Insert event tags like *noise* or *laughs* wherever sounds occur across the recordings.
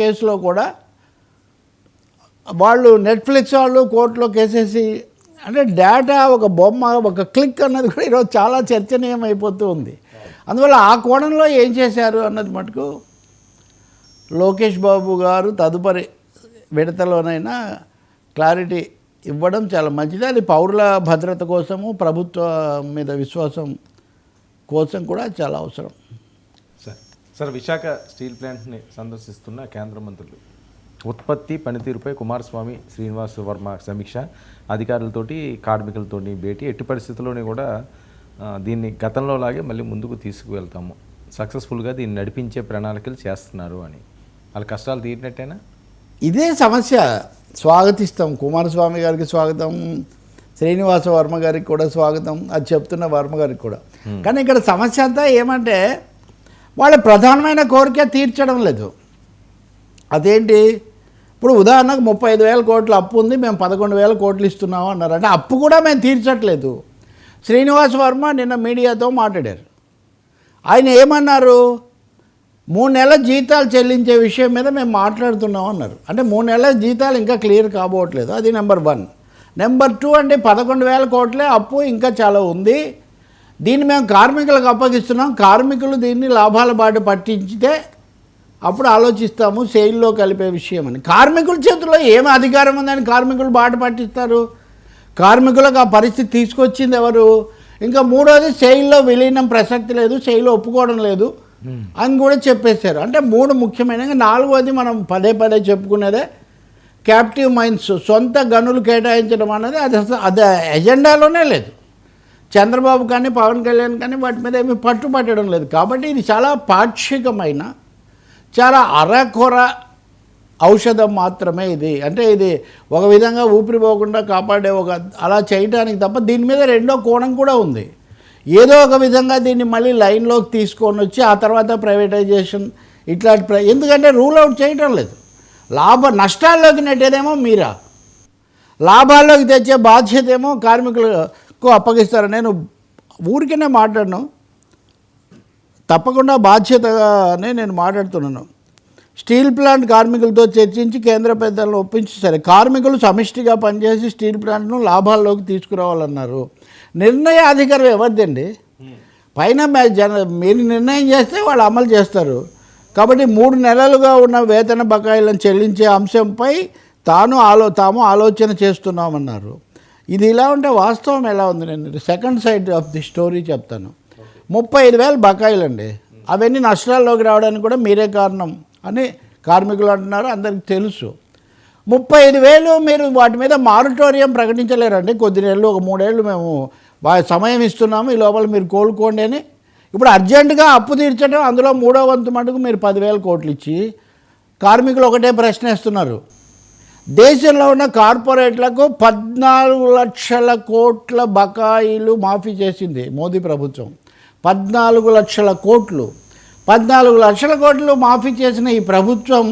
కేసులో కూడా వాళ్ళు నెట్ఫ్లిక్స్ వాళ్ళు కోర్టులో కేసేసి అంటే డేటా ఒక బొమ్మ ఒక క్లిక్ అన్నది కూడా ఈరోజు చాలా చర్చనీయం అయిపోతూ ఉంది. అందువల్ల ఆ కోణంలో ఏం చేశారు అన్నది మటుకు లోకేష్ బాబు గారు తదుపరి విడతలోనైనా క్లారిటీ ఇవ్వడం చాలా మంచిది. అది పౌరుల భద్రత కోసము ప్రభుత్వం మీద విశ్వాసం కోసం కూడా చాలా అవసరం. సార్ విశాఖ స్టీల్ ప్లాంట్ని సందర్శిస్తున్న కేంద్ర మంత్రులు. ఉత్పత్తి పనితీరుపై కుమారస్వామి శ్రీనివాస్ వర్మ సమీక్ష. అధికారులతోటి కార్మికులతోటి భేటీ. ఎట్టి పరిస్థితుల్లోని కూడా దీన్ని గతంలో లాగే మళ్ళీ ముందుకు తీసుకువెళ్తాము. సక్సెస్ఫుల్గా దీన్ని నడిపించే ప్రణాళికలు చేస్తున్నారు అని. వాళ్ళ కష్టాలు తీరినట్టేనా? ఇదే సమస్య. స్వాగతిస్తాం. కుమారస్వామి గారికి స్వాగతం. శ్రీనివాస వర్మ గారికి కూడా స్వాగతం. అది చెప్తున్న వర్మ గారికి కూడా. కానీ ఇక్కడ సమస్య అంతా ఏమంటే వాళ్ళ ప్రధానమైన కోరిక తీర్చడం లేదు. అదేంటి? ఇప్పుడు ఉదాహరణకు ముప్పై ఐదు వేల కోట్లు అప్పు ఉంది మేము పదకొండు వేల కోట్లు ఇస్తున్నాము అన్నారు అంటే అప్పు కూడా మేము తీర్చట్లేదు. శ్రీనివాస్ వర్మ నిన్న మీడియాతో మాట్లాడారు. ఆయన ఏమన్నారు? మూడు నెలల జీతాలు చెల్లించే విషయం మీద మేము మాట్లాడుతున్నాం అన్నారు. అంటే మూడు నెలల జీతాలు ఇంకా క్లియర్ కాబోట్లేదు అది నెంబర్ వన్. నెంబర్ టూ అంటే పదకొండు వేల కోట్లే అప్పు ఇంకా చాలా ఉంది. దీన్ని మేము కార్మికులకు అప్పగిస్తున్నాం. కార్మికులు దీన్ని లాభాల బాట పట్టించితే అప్పుడు ఆలోచిస్తాము సేల్లో కలిపే విషయం అని. కార్మికుల చేతిలో ఏం అధికారం ఉందని కార్మికులు బాట పట్టిస్తారు? కార్మికులకు ఆ పరిస్థితి తీసుకొచ్చింది ఎవరు? ఇంకా మూడోది సెయిల్లో విలీనం ప్రసక్తి లేదు సెయిల్ ఒప్పుకోవడం లేదు అని కూడా చెప్పేశారు. అంటే మూడు ముఖ్యమైన నాలుగోది మనం పదే పదే చెప్పుకునేదే క్యాప్టివ్ మైన్స్ సొంత గనులు కేటాయించడం అనేది అది అది ఎజెండాలోనే లేదు. చంద్రబాబు కానీ పవన్ కళ్యాణ్ కానీ వాటి మీద ఏమీ పట్టుపట్టడం లేదు. కాబట్టి ఇది చాలా పాక్షికమైన చాలా అరకొర ఔషధం మాత్రమే ఇది. అంటే ఇది ఒక విధంగా ఊపిరి పోకుండా కాపాడే ఒక అలా చేయడానికి తప్ప దీని మీద రెండో కోణం కూడా ఉంది. ఏదో ఒక విధంగా దీన్ని మళ్ళీ లైన్లోకి తీసుకొని వచ్చి ఆ తర్వాత ప్రైవేటైజేషన్ ఇట్లాంటి ఎందుకంటే రూల్ అవుట్ చేయటం లేదు. లాభ నష్టాల్లోకి నెట్టేదేమో మీరా? లాభాల్లోకి తెచ్చే బాధ్యత ఏమో ఎక్కువ అప్పగిస్తారు నేను ఊరికనే మాట్లాడను. తప్పకుండా బాధ్యతగానే నేను మాట్లాడుతున్నాను. స్టీల్ ప్లాంట్ కార్మికులతో చర్చించి కేంద్ర పెద్దలను ఒప్పించి సరే కార్మికులు సమిష్టిగా పనిచేసి స్టీల్ ప్లాంట్ను లాభాల్లోకి తీసుకురావాలన్నారు. నిర్ణయ అధికారం ఎవరిదండి? పైన జన మీరు నిర్ణయం చేస్తే వాళ్ళు అమలు చేస్తారు. కాబట్టి మూడు నెలలుగా ఉన్న వేతన బకాయిలను చెల్లించే అంశంపై తాను ఆలో తాము ఆలోచన చేస్తున్నామన్నారు. ఇది ఇలా ఉంటే వాస్తవం ఎలా ఉంది నేను second side of the story చెప్తాను. ముప్పై ఐదు వేలు బకాయిలండి. అవన్నీ నష్టాల్లోకి రావడానికి కూడా మీరే కారణం అని కార్మికులు అంటున్నారు అందరికీ తెలుసు. ముప్పై ఐదు వేలు మీరు వాటి మీద మారిటోరియం ప్రకటించలేరండి. కొద్ది నెలలు ఒక మూడేళ్ళు మేము సమయం ఇస్తున్నాము ఈ లోపల మీరు కోలుకోండి అని. ఇప్పుడు అర్జెంటుగా అప్పు తీర్చడం అందులో మూడో వంతు మటుకు మీరు పదివేల కోట్లు ఇచ్చి కార్మికులు ఒకటే ప్రశ్నేస్తున్నారు. దేశంలో ఉన్న కార్పొరేట్లకు పద్నాలుగు లక్షల కోట్ల బకాయిలు మాఫీ చేసింది మోదీ ప్రభుత్వం. పద్నాలుగు లక్షల కోట్లు. పద్నాలుగు లక్షల కోట్లు మాఫీ చేసిన ఈ ప్రభుత్వం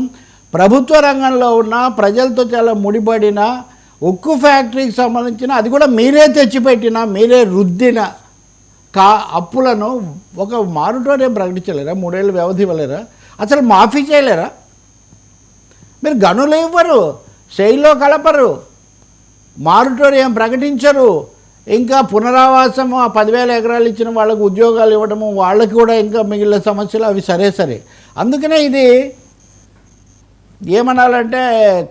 ప్రభుత్వ రంగంలో ఉన్న ప్రజలతో చాలా ముడిపడిన ఉక్కు ఫ్యాక్టరీకి సంబంధించిన అది కూడా మీరే తెచ్చిపెట్టిన మీరే రుద్దిన కా అప్పులను ఒక మారుటోరియం ప్రకటించలేరా? మూడేళ్ళు వ్యవధి ఇవ్వలేరా అసలు మాఫీ చేయలేరా? మీరు గనులు ఇవ్వరు. శైలిలో కలపరు. మారుటోరియం ప్రకటించరు. ఇంకా పునరావాసం ఆ పదివేల ఎకరాలు ఇచ్చిన వాళ్ళకు ఉద్యోగాలు ఇవ్వడము వాళ్ళకి కూడా ఇంకా మిగిలిన సమస్యలు అవి సరే సరే. అందుకనే ఇది ఏమనాలంటే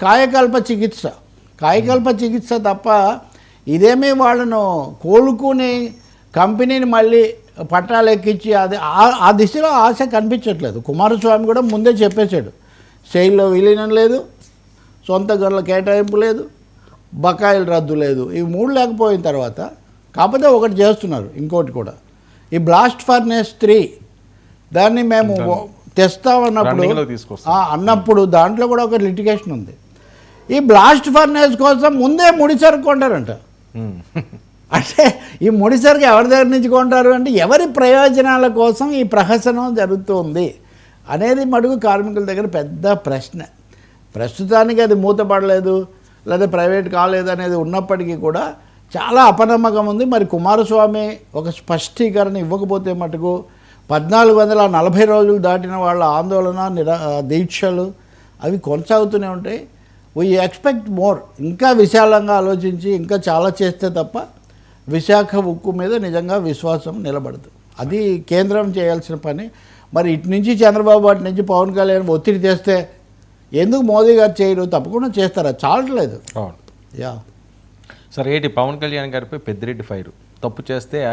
కాయకల్ప చికిత్స. కాయకల్ప చికిత్స తప్ప ఇదేమీ వాళ్ళను కోలుకుని కంపెనీని మళ్ళీ పట్టాలు ఎక్కించి అది ఆ- ఆ దిశలో ఆశ కనిపించట్లేదు. కుమారస్వామి కూడా ముందే చెప్పేశాడు. శైలిలో విలీనం లేదు. సొంత గనుల కేటాయింపు లేదు బకాయిలు రద్దు లేదు. ఈ మూడు లేకపోయిన తర్వాత కాకపోతే ఒకటి చేస్తున్నారు ఇంకోటి కూడా. ఈ బ్లాస్ట్ ఫర్నేస్ త్రీ దాన్ని మేము తెస్తామన్నప్పుడు అన్నప్పుడు దాంట్లో కూడా ఒక లిటిగేషన్ ఉంది. ఈ బ్లాస్ట్ ఫర్నేస్ కోసం ముందే ముడి సరుకు కొంటారంట. *laughs* అంటే ఈ ముడి సరుకు ఎవరి దగ్గర నుంచి కొంటారు అంటే ఎవరి ప్రయోజనాల కోసం ఈ ప్రహసనం జరుగుతుంది అనేది మడుగు కార్మికుల దగ్గర పెద్ద ప్రశ్న. ప్రస్తుతానికి అది మూతపడలేదు లేదా ప్రైవేట్ కాలేదు అనేది ఉన్నప్పటికీ కూడా చాలా అపనమ్మకం ఉంది. మరి కుమారస్వామి ఒక స్పష్టీకరణ ఇవ్వకపోతే మటుకు పద్నాలుగు వందల నలభై రోజులు దాటిన వాళ్ళ ఆందోళన నిరా దీక్షలు అవి కొనసాగుతూనే ఉంటాయి. వీ ఎక్స్పెక్ట్ మోర్ ఇంకా విశాలంగా ఆలోచించి ఇంకా చాలా చేస్తే తప్ప విశాఖ ఉక్కు మీద నిజంగా విశ్వాసం నిలబడదు. అది కేంద్రం చేయాల్సిన పని. మరి ఇటు నుంచి చంద్రబాబు అటు నుంచి పవన్ కళ్యాణ్ ఒత్తిడి చేస్తే ఎందుకు మోదీ గారు చేయరు? తప్పకుండా చేస్తారా. చాలట్లేదు. యా. సార్ ఏంటి పవన్ కళ్యాణ్ గారిపై పెద్దిరెడ్డి ఫైర్. తప్పు చేస్తే